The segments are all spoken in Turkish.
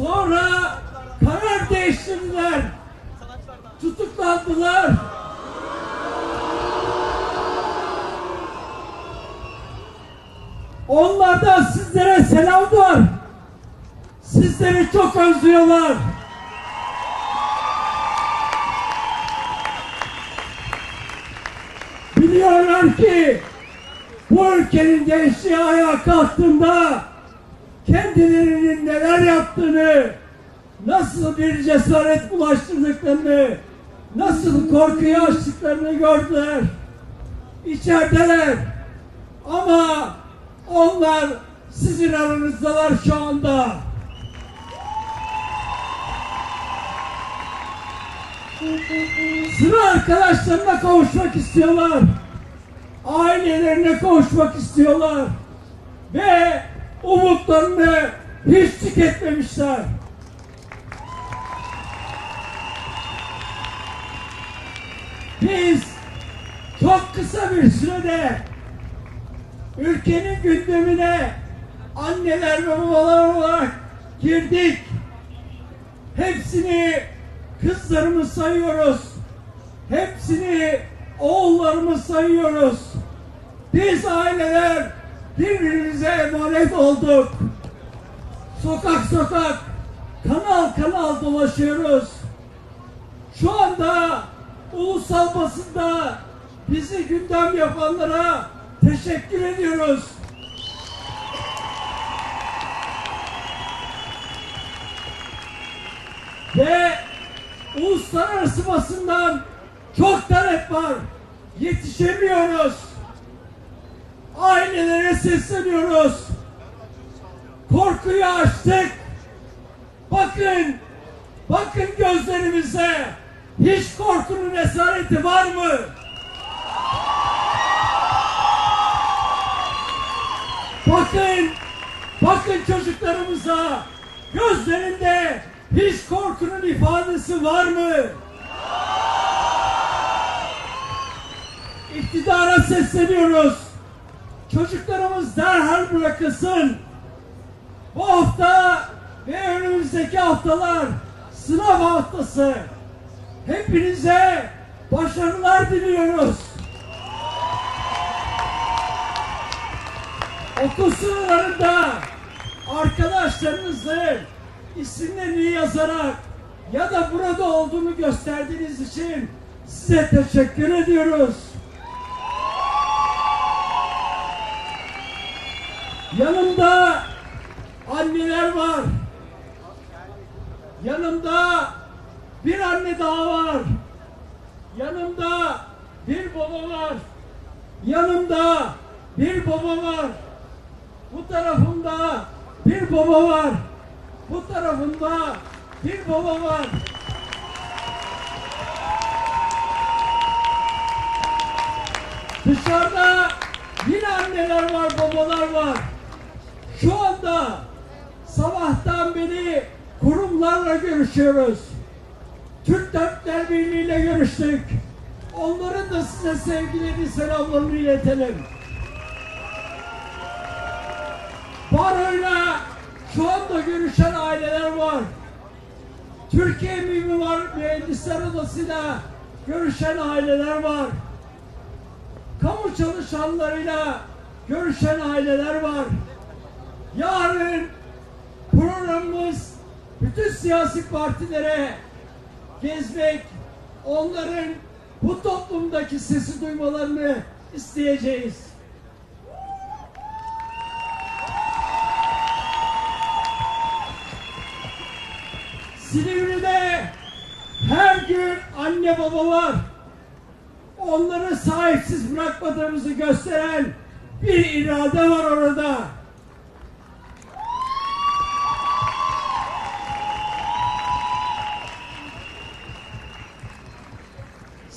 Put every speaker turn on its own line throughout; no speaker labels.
Sonra karar değiştirdiler. Tutuklandılar. Onlardan sizlere selam var. Sizleri çok özlüyorlar. Biliyorlar ki bu ülkenin gençliği ayağa kalktığında kendilerinin neler yaptığını, nasıl bir cesaret bulaştırdıklarını, nasıl korkuyu açtıklarını gördüler. İçerideler. Ama onlar sizin aranızdalar şu anda. Sıra arkadaşlarına kavuşmak istiyorlar. Ailelerine kavuşmak istiyorlar. Ve umutlarını hiç tüketmemişler. Biz çok kısa bir sürede ülkenin gündemine anneler ve babalar olarak girdik. Hepsini kızlarımız sayıyoruz. Hepsini oğullarımız sayıyoruz. Biz aileler birbirimize emanet olduk. Sokak sokak, kanal kanal dolaşıyoruz. Şu anda ulusal basında bizi gündem yapanlara teşekkür ediyoruz. Ve uluslararası basından çok talep var. Yetişemiyoruz. Ailelere sesleniyoruz. Korkuyu açtık. Bakın, bakın gözlerimize. Hiç korkunun esareti var mı? Bakın, bakın çocuklarımıza. Gözlerinde hiç korkunun ifadesi var mı? İktidara sesleniyoruz. Çocuklarımız derhal bırakılsın. Bu hafta ve önümüzdeki haftalar sınav haftası. Hepinize başarılar diliyoruz. Okul sınırlarında arkadaşlarınızın isimlerini yazarak ya da burada olduğunu gösterdiğiniz için size teşekkür ediyoruz. Yanımda anneler var. Yanımda bir anne daha var. Yanımda bir baba var. Yanımda bir baba var. Bu tarafımda bir baba var. Bu tarafında bir baba var. Dışarıda yine anneler var, babalar var. Şu anda sabahtan beri kurumlarla görüşüyoruz. Türk Tabipler Birliği ile görüştük. Onların da size sevgilerini, selamlarını iletelim. Baroyla şu anda görüşen aileler var. Türkiye Mimar Mühendisler Odası'yla görüşen aileler var. Kamu çalışanlarıyla görüşen aileler var. Yarın programımız bütün siyasi partilere gezmek, onların bu toplumdaki sesi duymalarını isteyeceğiz. Silivri'de her gün anne baba var. Onları sahipsiz bırakmadığımızı gösteren bir irade var orada.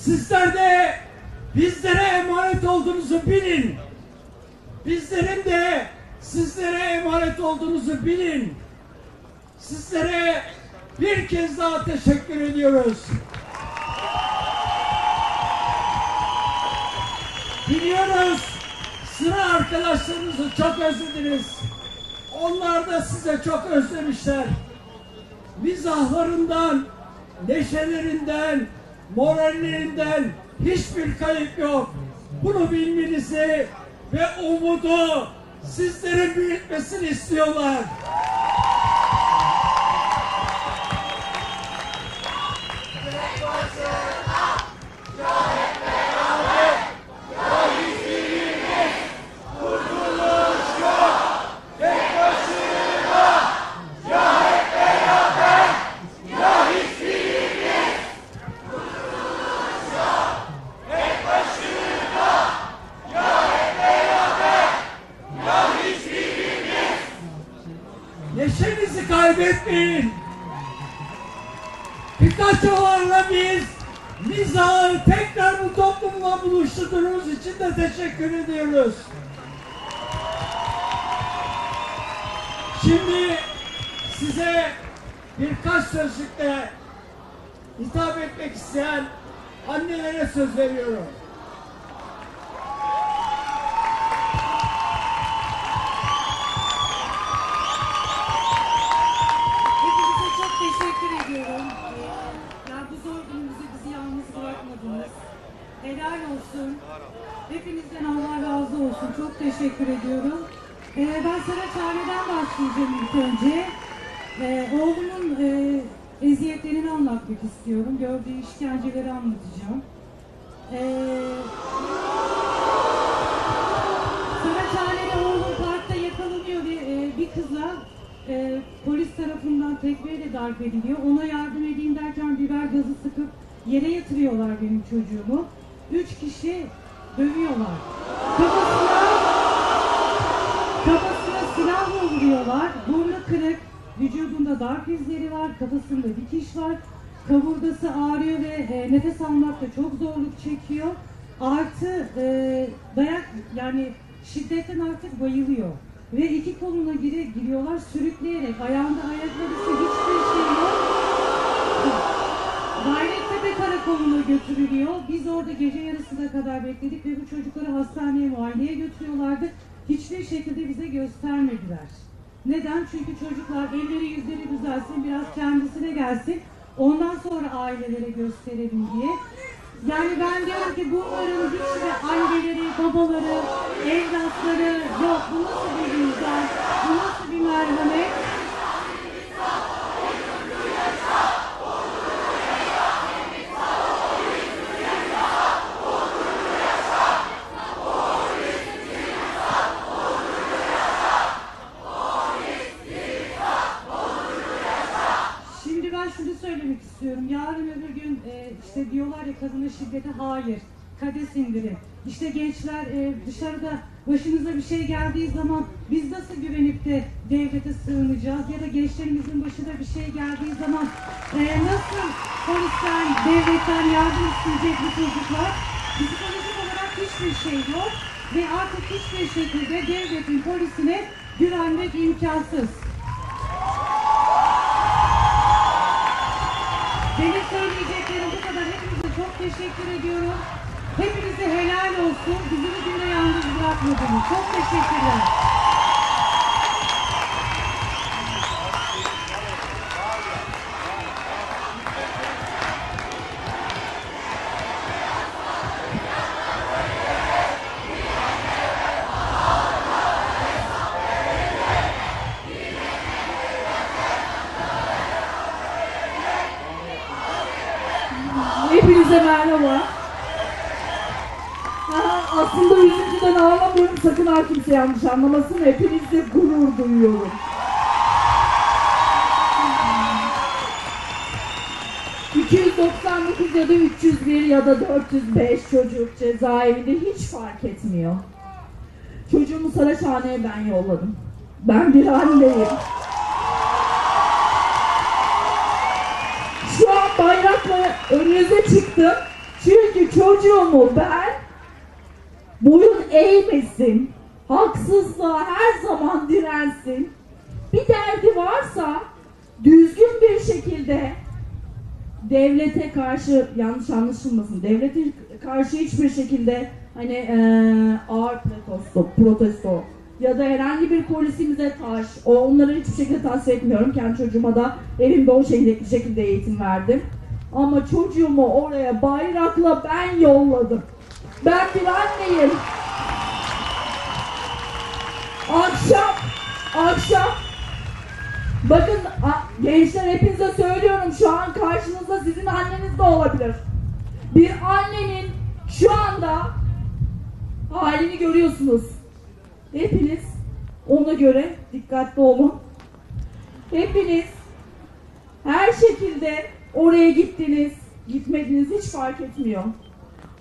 Sizler de bizlere emanet olduğunuzu bilin. Bizlerin de sizlere emanet olduğunuzu bilin. Sizlere bir kez daha teşekkür ediyoruz. Biliyoruz sıra arkadaşlarınızı çok özlediniz. Onlar da size çok özlemişler. mizahlarından, neşelerinden, morallerinden hiçbir kayıp yok. Bunu bilmenizi ve umudu sizlerin büyütmesini istiyorlar. Neşenizi kaybetmeyin. Pikachu'larla biz mizahı tekrar bu toplumla buluşturduğunuz için de teşekkür ediyoruz. Şimdi size birkaç sözcükle hitap etmek isteyen annelere söz veriyorum.
Başlayacağım ilk önce. Ee, oğlumun e, eziyetlerini anlatmak istiyorum. Gördüğü işkenceleri anlatacağım. Ee, Saraçhane'de oğlum parkta yakalanıyor ve e, bir kızla e, polis tarafından tekmeyle darp ediliyor. Ona yardım edeyim derken biber gazı sıkıp yere yatırıyorlar benim çocuğumu. Üç kişi dövüyorlar. Kafasına, kafasına vuruyorlar. Burnu kırık, vücudunda darp izleri var, kafasında dikiş var. Kaburgası ağrıyor ve e, nefes almakta çok zorluk çekiyor. Artı e, dayak yani şiddetten artık bayılıyor. Ve iki koluna gire, giriyorlar sürükleyerek. Ayağında ayakkabısı hiçbir şey yok. Gayrettepe Karakolu'na götürülüyor. Biz orada gece yarısına kadar bekledik ve bu çocukları hastaneye muayeneye götürüyorlardı. Hiçbir şekilde bize göstermediler. Neden? Çünkü çocuklar elleri yüzleri düzelsin, biraz kendisine gelsin. Ondan sonra ailelere gösterelim diye. Yani ben diyorum ki bunların hiçbir anneleri, babaları, evlatları yok. Bu nasıl bir vicdan? Bu nasıl bir merhamet? Şimdi ben şunu söylemek istiyorum. Yarın öbür gün e, işte diyorlar şiddete hayır. Kades indirin. İşte gençler e, dışarıda başınıza bir şey geldiği zaman biz nasıl güvenip de devlete sığınacağız? Ya da gençlerimizin başına bir şey geldiği zaman e, nasıl polisten, devletten yardım isteyecek bu çocuklar? Psikolojik olarak hiçbir şey yok. Ve artık hiçbir şekilde devletin polisine güvenmek imkansız. Teşekkür ediyorum. Hepinize helal olsun. Bizi bugün de yalnız bırakmadınız. Çok teşekkürler.
Hepinize merhaba. Aa, aslında üzüntüden ağlamıyorum. Sakın ha kimse yanlış anlamasın. Hepinizle gurur duyuyorum. ...299 ya da 301 ya da 405 çocuk cezaevinde hiç fark etmiyor. Çocuğumu Saraçhane'ye ben yolladım. Ben bir anneyim. Bayrakla önünüze çıktım. Çünkü çocuğumu ben boyun eğmesin, haksızlığa her zaman dirensin. Bir derdi varsa düzgün bir şekilde devlete karşı yanlış anlaşılmasın. Devlete karşı hiçbir şekilde hani eee, ağır protesto, protesto ya da herhangi bir polisimize taş, onları hiçbir şekilde tavsiye etmiyorum. Kendi çocuğuma da evimde o şekilde, şekilde eğitim verdim. Ama çocuğumu oraya bayrakla ben yolladım. Ben bir anneyim. Akşam, akşam Bakın gençler hepinize söylüyorum şu an karşınızda sizin anneniz de olabilir. Bir annenin şu anda halini görüyorsunuz. Hepiniz ona göre dikkatli olun. Hepiniz her şekilde oraya gittiniz, gitmediniz hiç fark etmiyor.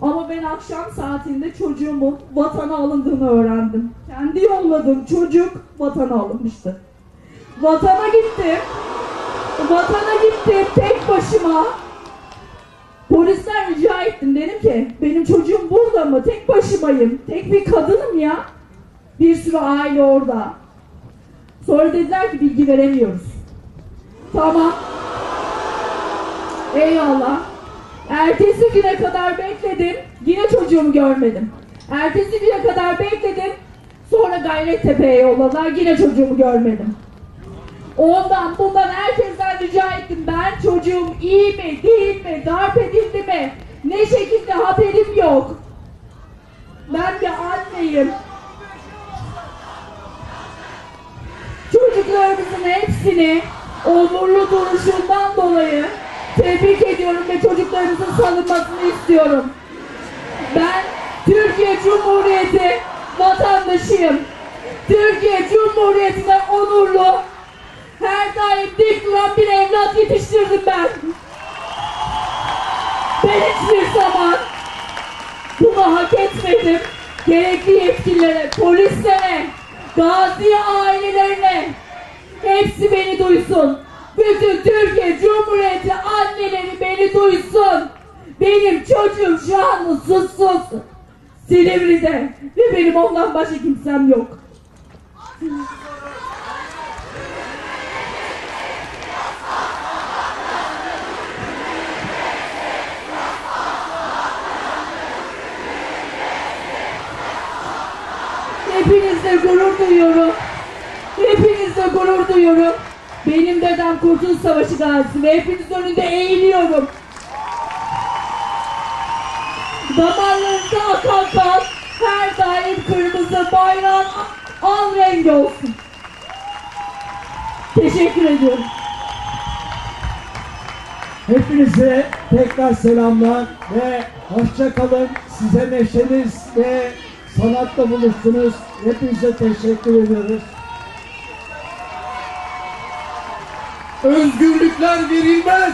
Ama ben akşam saatinde çocuğumun vatana alındığını öğrendim. Kendi yolladığım çocuk vatana alınmıştı. Vatana gittim. Vatana gittim tek başıma. Polisten rica ettim. Dedim ki benim çocuğum burada mı? Tek başımayım. Tek bir kadınım ya. Bir sürü aile orada. Sonra dediler ki bilgi veremiyoruz. Tamam. Eyvallah. Ertesi güne kadar bekledim. Yine çocuğumu görmedim. Ertesi güne kadar bekledim. Sonra Gayrettepe'ye yolladılar. Yine çocuğumu görmedim. Ondan bundan herkesten rica ettim. Ben çocuğum iyi mi, değil mi, darp edildi mi? Ne şekilde haberim yok. Ben bir anneyim. Çocuklarımızın hepsini onurlu duruşundan dolayı tebrik ediyorum ve çocuklarımızın salınmasını istiyorum. Ben Türkiye Cumhuriyeti vatandaşıyım. Türkiye Cumhuriyeti'ne onurlu, her daim dik duran bir evlat yetiştirdim ben. Ben hiçbir zaman bunu hak etmedim. Gerekli yetkililere, polislere, gazi ailelerine hepsi beni duysun. Bütün Türkiye Cumhuriyeti anneleri beni duysun. Benim çocuğum şu an susuz. Silivri'de ve benim ondan başka kimsem yok. Hepinizle gurur duyuyorum. Hepinizle gurur duyuyorum. Benim dedem Kurtuluş Savaşı gazisi ve hepiniz önünde eğiliyorum. Damarlarınızda akan kan her daim kırmızı bayrağın al rengi olsun. Teşekkür ediyorum.
Hepinize tekrar selamlar ve hoşça kalın. Size neşeniz ve sanatla buluştunuz. Hepinize teşekkür ediyoruz.
Özgürlükler verilmez,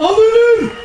alınır.